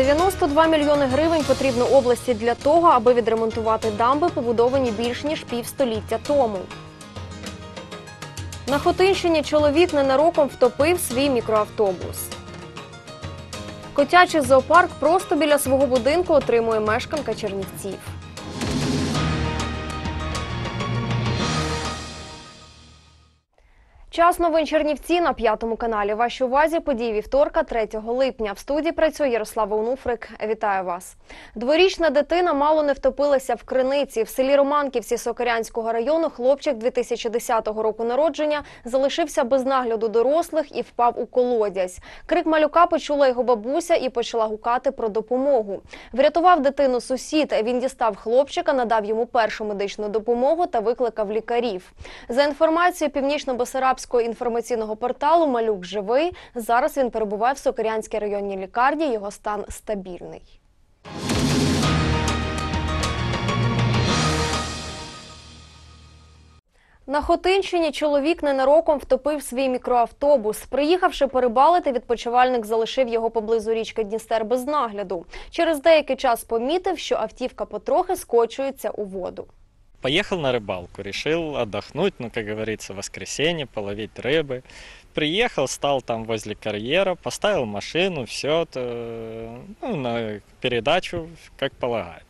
92 мільйони гривень потрібно області для того, аби відремонтувати дамби, побудовані більш ніж півстоліття тому. На Хотинщині чоловік ненароком втопив свій мікроавтобус. Котячий зоопарк просто біля свого будинку отримує мешканка Чернівців. Час новин Чернівці на п'ятому каналі. Вашій увазі події вівторка, 3 липня. В студії працює Ярослава Онуфрик. Вітаю вас. Дворічна дитина мало не втопилася в криниці. В селі Романківці Сокирянського району хлопчик 2010 року народження залишився без нагляду дорослих і впав у колодязь. Крик малюка почула його бабуся і почала гукати про допомогу. Врятував дитину сусід. Він дістав хлопчика, надав йому першу медичну допомогу та викликав лікарів. За інформацією північно-бесарабського інформаційного порталу Малюк живий. Зараз він перебуває в Сокирянській районній лікарні. Його стан стабільний. На Хотинщині чоловік ненароком втопив свій мікроавтобус. Приїхавши перебалити, відпочивальник залишив його поблизу річки Дністер без нагляду. Через деякий час помітив, що автівка потрохи скочується у воду. Поехал на рыбалку, решил отдохнуть, ну, как говорится, воскресенье, половить рыбы. Приехал, стал там возле карьера, поставил машину, все это, ну, на передачу, как полагает.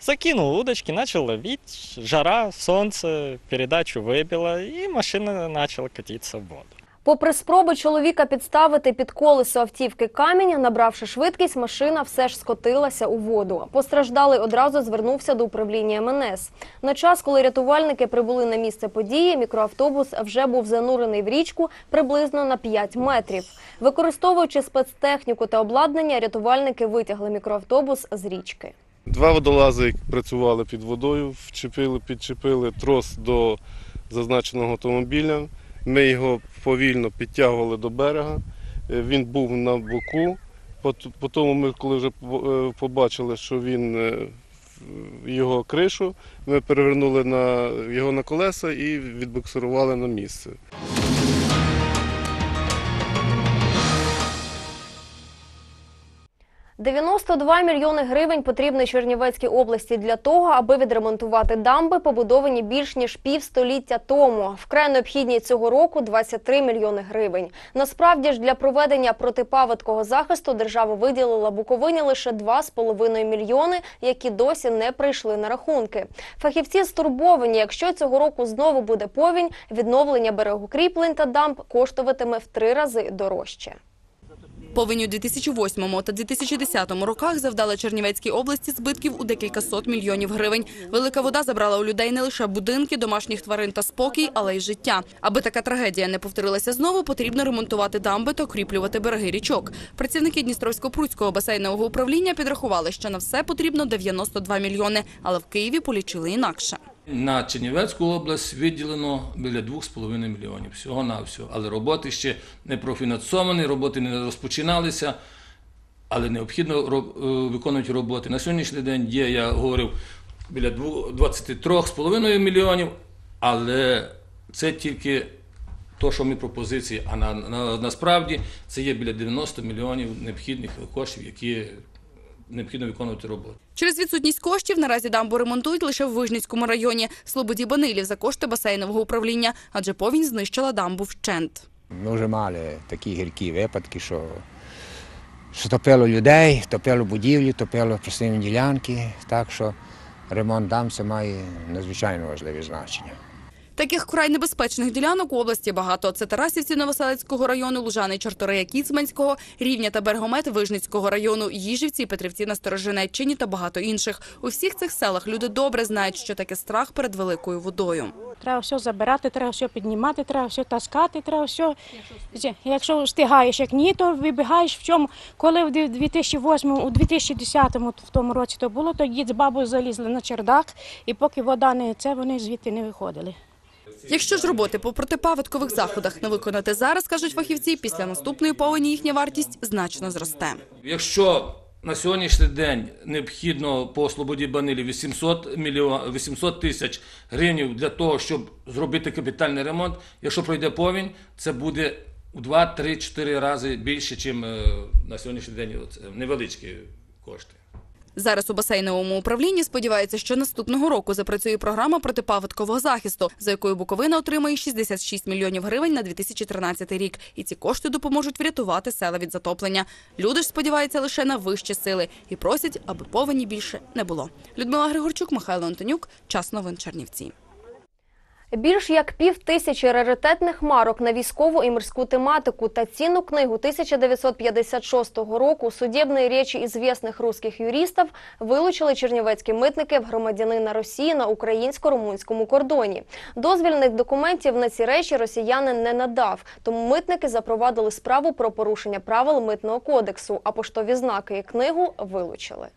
Закинул удочки, начал ловить, жара, солнце, передачу выбило, и машина начала катиться в воду. Попри спроби чоловіка підставити під колесо автівки камінь, набравши швидкість, машина все ж скотилася у воду. Постраждалий одразу звернувся до управління МНС. На час, коли рятувальники прибули на місце події, мікроавтобус вже був занурений в річку приблизно на 5 метрів. Використовуючи спецтехніку та обладнання, рятувальники витягли мікроавтобус з річки. Два водолази працювали під водою, вчепили, підчепили трос до зазначеного автомобіля. Ми його повільно підтягували до берега. Е, Він був на боку. Пот- Потім ми, коли вже е, побачили, що він е, його кришу, ми перевернули на його на колеса і відбуксирували на місце. – 92 мільйони гривень потрібно Чернівецькій області для того, аби відремонтувати дамби, побудовані більш ніж півстоліття тому. Вкрай необхідні цього року 23 мільйони гривень. Насправді ж для проведення протипаводкового захисту держава виділила Буковині лише 2,5 мільйони, які досі не прийшли на рахунки. Фахівці стурбовані, якщо цього року знову буде повінь, відновлення берегокріплень та дамб коштуватиме в три рази дорожче. Повінь у 2008 та 2010 роках завдала Чернівецькій області збитків у декілька сот мільйонів гривень. Велика вода забрала у людей не лише будинки, домашніх тварин та спокій, але й життя. Аби така трагедія не повторилася знову, потрібно ремонтувати дамби та укріплювати береги річок. Працівники Дністровсько-Прудського басейнового управління підрахували, що на все потрібно 92 мільйони, але в Києві полічили інакше. На Чернівецьку область виділено біля 2,5 мільйонів всього на всього. Але роботи ще не профінансовані, роботи не розпочиналися, але необхідно е, виконувати роботи. На сьогоднішній день є, я говорив, біля 23,5 мільйонів, але це тільки то, що ми пропозиції, а на, на, насправді це є біля 90 мільйонів необхідних коштів, які необхідно виконувати роботи. Через відсутність коштів наразі дамбу ремонтують лише в Вижницькому районі Слободі Банилів за кошти басейнового управління, адже повінь знищила дамбу вщент. Ми вже мали такі гіркі випадки, що, що топило людей, топило будівлі, топило присадні ділянки. Так що ремонт дам це має надзвичайно важливе значення. Таких край небезпечних ділянок у області багато. Це Тарасівці Новоселицького району, Лужани, Чорторея Кіцманського, Рівня та Бергомет Вижницького району, Їжівці, Петрівці на Сторожинеччині та багато інших. У всіх цих селах люди добре знають, що таке страх перед великою водою. Треба все забирати, треба все піднімати, треба все таскати, треба все. Якщо встигаєш, як ні, то вибігаєш в чому. Коли в 2008, у 2010 в тому році то було, то дід з бабою залізли на чердак, і поки вода не це, вони звідти не виходили. Якщо ж роботи по протипаводкових заходах не виконати зараз, кажуть фахівці, після наступної повені їхня вартість значно зросте. Якщо на сьогоднішній день необхідно по Слободі Банилі 800, мільйон, 800 тисяч гривень для того, щоб зробити капітальний ремонт, якщо пройде повінь, це буде у 2-3-4 рази більше, ніж на сьогоднішній день невеличкі кошти. Зараз у басейновому управлінні сподіваються, що наступного року запрацює програма протипаводкового захисту, за якою Буковина отримає 66 мільйонів гривень на 2013 рік. І ці кошти допоможуть врятувати села від затоплення. Люди ж сподіваються лише на вищі сили і просять, аби повені більше не було. Людмила Григорчук, Михайло Антонюк. Час новин Чернівці. Більш як пів тисячі раритетних марок на військову і морську тематику та цінну книгу 1956 року «Судебні речі ізвісних русських юристів» вилучили чернівецькі митники в громадянина Росії на українсько-румунському кордоні. Дозвільних документів на ці речі росіянин не надав, тому митники запровадили справу про порушення правил митного кодексу, а поштові знаки і книгу вилучили.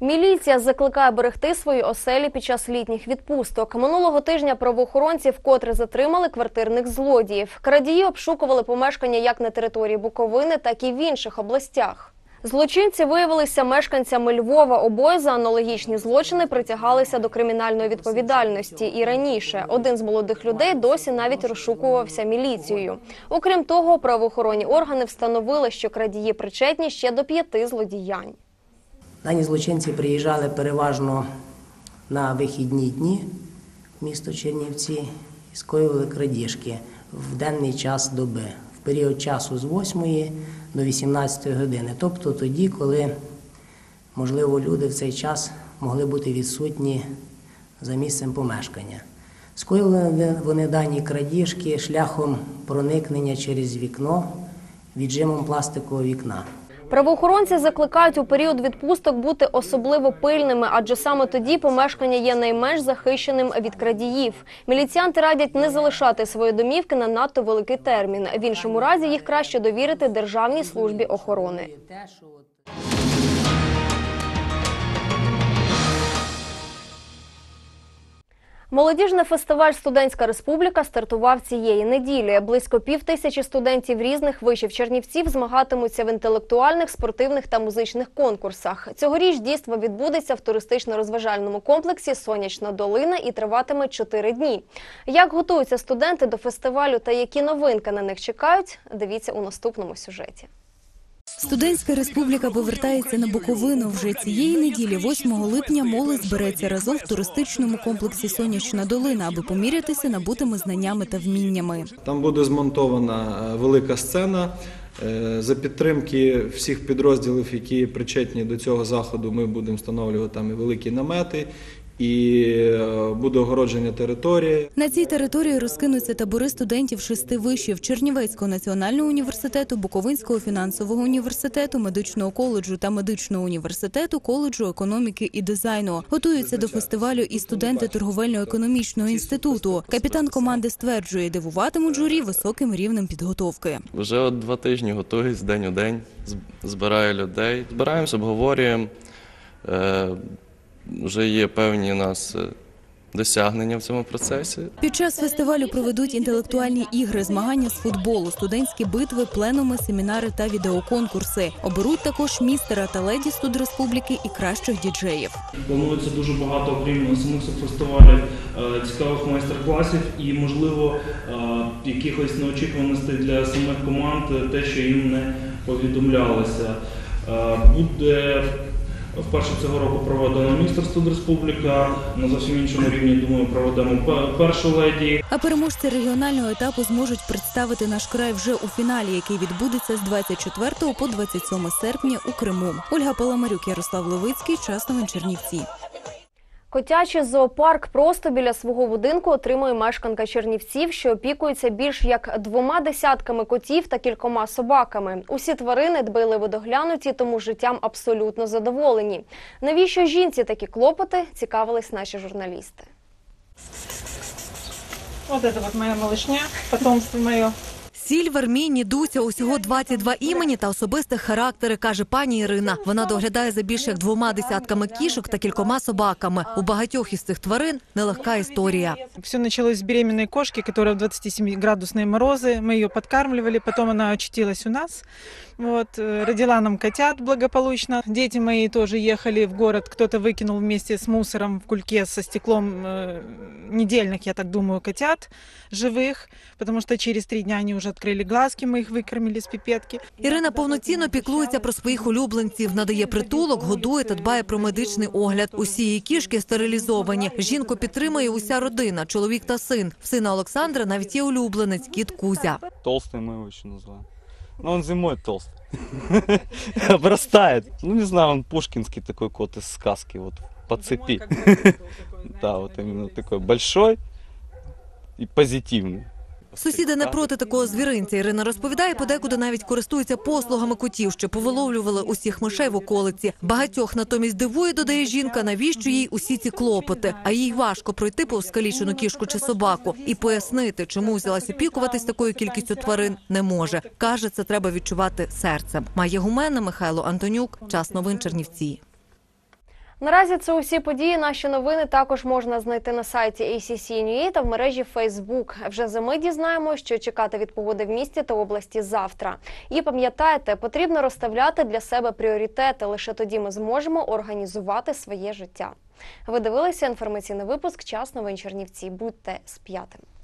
Міліція закликає берегти свої оселі під час літніх відпусток. Минулого тижня правоохоронці вкотре затримали квартирних злодіїв. Крадії обшукували помешкання як на території Буковини, так і в інших областях. Злочинці виявилися мешканцями Львова. Обоє за аналогічні злочини притягалися до кримінальної відповідальності. І раніше один з молодих людей досі навіть розшукувався міліцією. Окрім того, правоохоронні органи встановили, що крадії причетні ще до п'яти злодіянь. Дані злочинці приїжджали переважно на вихідні дні в місто Чернівці і скоювали крадіжки в денний час доби, в період часу з 8 до 18 години, тобто тоді, коли, можливо, люди в цей час могли бути відсутні за місцем помешкання. Скоїли вони дані крадіжки шляхом проникнення через вікно віджимом пластикового вікна. Правоохоронці закликають у період відпусток бути особливо пильними, адже саме тоді помешкання є найменш захищеним від крадіїв. Міліціянти радять не залишати свої домівки на надто великий термін. В іншому разі їх краще довірити державній службі охорони. Молодіжний фестиваль Студентська республіка стартував цієї неділі. Близько пів тисячі студентів різних вишів Чернівців змагатимуться в інтелектуальних, спортивних та музичних конкурсах. Цьогоріч дійство відбудеться в туристично-розважальному комплексі Сонячна долина і триватиме чотири дні. Як готуються студенти до фестивалю та які новинки на них чекають, дивіться у наступному сюжеті. Студентська республіка повертається на Буковину. Вже цієї неділі, 8 липня, молодь збереться разом в туристичному комплексі Сонячна долина, аби помірятися набутими знаннями та вміннями. Там буде змонтована е, велика сцена. Е, За підтримки всіх підрозділів, які причетні до цього заходу, ми будемо встановлювати там і великі намети, і е, буде огородження території. На цій території розкинуться табори студентів шести вишів Чернівецького національного університету, Буковинського фінансового університету, медичного коледжу та медичного університету, коледжу економіки і дизайну. Готуються до фестивалю і студенти торговельно-економічного інституту. Капітан команди стверджує, дивуватимуть журі високим рівнем підготовки. Вже от два тижні готуюсь день у день, збираю людей. Збираємося, обговорюємо. Вже є певні у нас е, досягнення в цьому процесі. Під час фестивалю проведуть інтелектуальні ігри, змагання з футболу, студентські битви, пленуми, семінари та відеоконкурси. Оберуть також містера та леді студреспубліки і кращих діджеїв. Планується дуже багато, окрім самих фестивалів, е, цікавих майстер-класів і, можливо, е, якихось неочікуваностей для самих команд, те, що їм не повідомлялося. Буде вперше цього року проведено містер Республіка. На зовсім іншому рівні, думаю, проведемо пе- першу леді. А переможці регіонального етапу зможуть представити наш край вже у фіналі, який відбудеться з 24 по 27 серпня у Криму. Ольга Паламарюк, Ярослав Левицький, час новин Чернівці. Котячий зоопарк просто біля свого будинку отримує мешканка Чернівців, що опікується більш як двома десятками котів та кількома собаками. Усі тварини дбайливо доглянуті, тому життям абсолютно задоволені. Навіщо жінці такі клопоти? Цікавились наші журналісти. Вот это вот моя малышня, потомство мое. Сільвер, Міні, Дуся – усього 22 імені та особистих характери, каже пані Ірина. Вона доглядає за більше як двома десятками кішок та кількома собаками. У багатьох із цих тварин нелегка історія. Все началось с беременной кошки, которая в 27-градусные морозы. Мы ее подкармливали, потом она очутилась у нас. Вот, э, родила нам котят благополучно. Дети мои тоже ехали в город. Кто-то выкинул вместе с мусором в кульке со стеклом э, недельных, я так думаю, котят живых, потому что через три дня они уже открыли глазки, мы их выкормили с пипетки. Ірина повноцінно піклується про своїх улюбленців, надає притулок, годує та дбає про медичний огляд. Усі її кішки стерилізовані. Жінку підтримує уся родина, чоловік та син. В сина Олександра навіть є улюбленець кіт Кузя. Толстый мы его еще называем. Но он зимой толстый. Обрастает. Ну, не знаю, он пушкинский такой кот из сказки, вот по цепи. Да, вот именно такой большой и позитивный. Сусіди не проти такого звіринця. Ірина розповідає, подекуди навіть користуються послугами котів, що повиловлювали усіх мишей в околиці. Багатьох натомість дивує, додає жінка, навіщо їй усі ці клопоти. А їй важко пройти повз скалічену кішку чи собаку і пояснити, чому взялась опікуватись такою кількістю тварин, не може. Каже, це треба відчувати серцем. Має гумена Михайло Антонюк. Час новин Чернівці. Наразі це усі події. Наші новини також можна знайти на сайті ACC.NUA та в мережі Facebook. Вже за мить дізнаємо, що чекати від погоди в місті та області завтра. І пам'ятайте, потрібно розставляти для себе пріоритети. Лише тоді ми зможемо організувати своє життя. Ви дивилися інформаційний випуск Час новин Чернівці. Будьте з.